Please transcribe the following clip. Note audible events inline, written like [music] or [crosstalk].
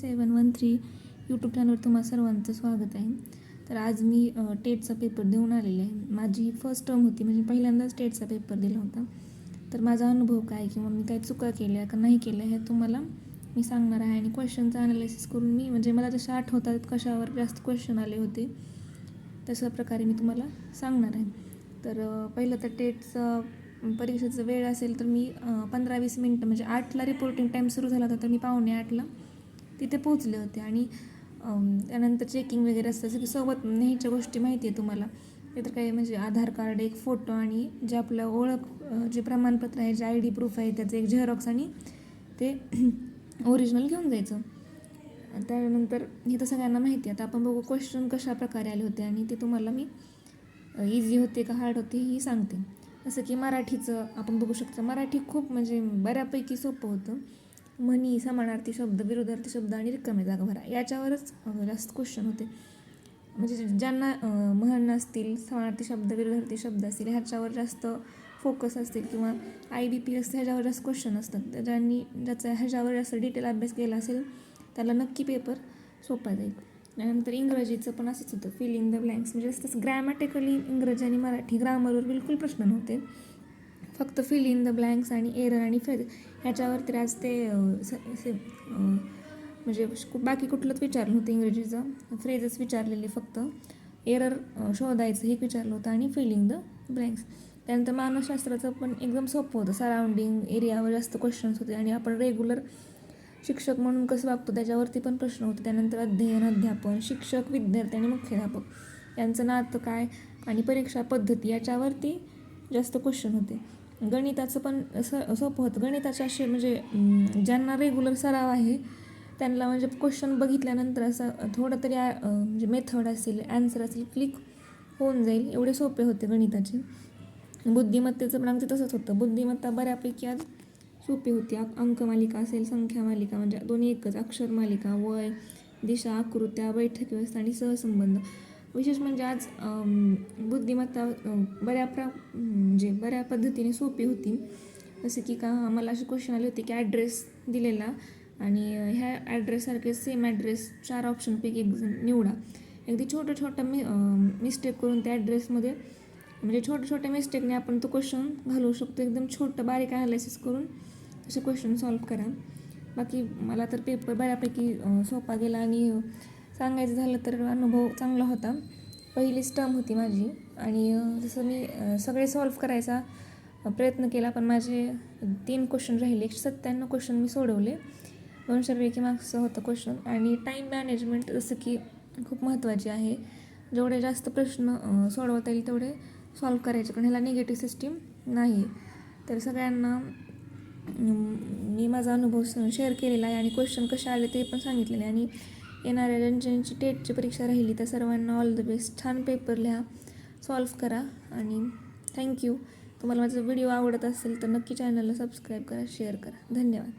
सेवन one three YouTube चॅनलवर तुम्हा सर्वांचं स्वागत आहे. तर आज मी टेटचा पेपर देऊन आलेले आहे. माझी फर्स्ट टर्म होती म्हणजे पहिल्यांदाच टेटचा पेपर दिला होता. तर माझा अनुभव काय किंवा मी काय चुका केल्या का नाही केल्या हे तुम्हाला मी सांगणार आहे. आणि क्वेश्चनचं अनालिसिस करून मी म्हणजे मला जशा आठवतात कशावर जास्त क्वेश्चन आले होते तशा प्रकारे मी तुम्हाला सांगणार आहे. तर पहिलं तर टेटचं परीक्षेचं वेळ असेल तर मी पंधरा वीस मिनटं म्हणजे आठला रिपोर्टिंग टाईम सुरू झाला होता तर मी पावणे आठला तिथे पोचले होते आणि त्यानंतर चेकिंग वगैरे असतं सगळी सोबत न्यायच्या गोष्टी माहिती आहे तुम्हाला. ते तर काही म्हणजे आधार कार्ड एक फोटो आणि जे आपलं ओळख जे प्रमाणपत्र आहे जे आय डी प्रूफ आहे त्याचं एक झेरॉक्स आणि ते [clears throat] ओरिजिनल घेऊन जायचं. त्यानंतर हे तर सगळ्यांना माहिती आहे. आता आपण बघू क्वेश्चन कशा प्रकारे आले होते आणि ते तुम्हाला मी इझी होते का हार्ड होते ही सांगते. जसं की मराठीचं आपण बघू शकतो मराठी खूप म्हणजे बऱ्यापैकी सोपं होतं. म्हणी समानार्थी शब्द विरोधार्थी शब्द आणि रिकामे जागा भरा. याच्यावरच जास्त क्वेश्चन होते. म्हणजे ज्यांना म्हण असतील समानार्थी शब्द विरोधार्थी शब्द असतील ह्याच्यावर जास्त फोकस असतील किंवा आय बी पी एस ह्याच्यावर जास्त क्वेश्चन असतात. तर ज्यांनी ज्याचा ह्याच्यावर जास्त डिटेल अभ्यास केला असेल त्याला नक्की पेपर सोपा जाईल. त्यानंतर इंग्रजीचं पण असंच होतं. फिलिंग द ब्लँक्स म्हणजे असं ग्रॅमॅटिकली इंग्रजी आणि मराठी ग्रामरवर बिलकुल प्रश्न नव्हते. फक्त फिल इन द ब्लँक्स आणि एरर आणि फेज ह्याच्यावरती आज ते स- म्हणजे बाकी कुठलंच विचारलं होतं इंग्रजीचं. फ्रेजेस विचारलेले फक्त. एरर शोधायचं हे विचारलं होतं आणि फिलिंग द ब्लँक्स त्यानंतर मानसशास्त्राचं पण एकदम सोपं होतं. सराउंडिंग एरियावर जास्त क्वेश्चन्स होते आणि आपण रेग्युलर शिक्षक म्हणून कसं वागतो त्याच्यावरती पण प्रश्न होते. त्यानंतर अध्ययन अध्यापन शिक्षक विद्यार्थी आणि मुख्याध्यापक. यांचं नातं काय आणि परीक्षा पद्धती याच्यावरती जास्त क्वेश्चन होते. गणिताचं पण स सोपं होतं. गणिताचे असे म्हणजे ज्यांना रेग्युलर सराव आहे त्यांना म्हणजे क्वेश्चन बघितल्यानंतर असं थोडं तरी म्हणजे मेथड असेल ॲन्सर असेल क्लिक होऊन जाईल. एवढे सोपे होते गणिताचे. बुद्धिमत्तेचं पण आमचं तसंच होतं. बुद्धिमत्ता बऱ्यापैकी आज सोपी होती. अंकमालिका असेल संख्या मालिका म्हणजे दोन्ही एकच अक्षर मालिका वय दिशा आकृत्या बैठक व्यवस्था आणि सहसंबंध. विशेष म्हणजे आज बुद्धिमत्ता बऱ्या प्र म्हणजे बऱ्या पद्धतीने सोपी होती. जसं की का आम्हाला असे क्वेश्चन आले होते की ॲड्रेस दिलेला आणि ह्या ॲड्रेससारखे सेम ॲड्रेस चार ऑप्शनपैकी एक निवडा. अगदी छोटं छोटं मी मिस्टेक करून त्या ॲड्रेसमध्ये म्हणजे छोट्या छोट्या मिस्टेकने आपण तो क्वेश्चन घालवू शकतो. एकदम छोटं बारीक ॲनालिसिस करून तसे क्वेश्चन सॉल्व करा. बाकी मला तर पेपर बऱ्यापैकी सोपा गेला आणि सांगायचं झालं तर अनुभव चांगला होता. पहिली स्टम होती माझी. आणि जसं मी सगळे सॉल्व करायचा प्रयत्न केला पण माझे तीन क्वेश्चन राहिले. एकशे सत्त्याण्णव क्वेश्चन मी सोडवले. दोनशेपैकी मार्क्सचं होतं क्वेश्चन आणि टाईम मॅनेजमेंट जसं की खूप महत्त्वाची आहे. जेवढे जास्त प्रश्न सोडवता येईल तेवढे सॉल्व करायचे. कारण ह्याला निगेटिव्ह सिस्टीम नाही. तर सगळ्यांना मी माझा अनुभव शेअर केलेला आहे. आणि क्वेश्चन कसे आले ते पण सांगितलेले आणि येणाऱ्या ज्यांची टेटची परीक्षा राहिली त्या सर्वांना ऑल द बेस्ट छान पेपर लिहा. सॉल्व करा आणि थँक्यू तुम्हाला माझा व्हिडिओ आवडत असेल तर नक्की चॅनलला सबस्क्राईब करा शेअर करा. धन्यवाद.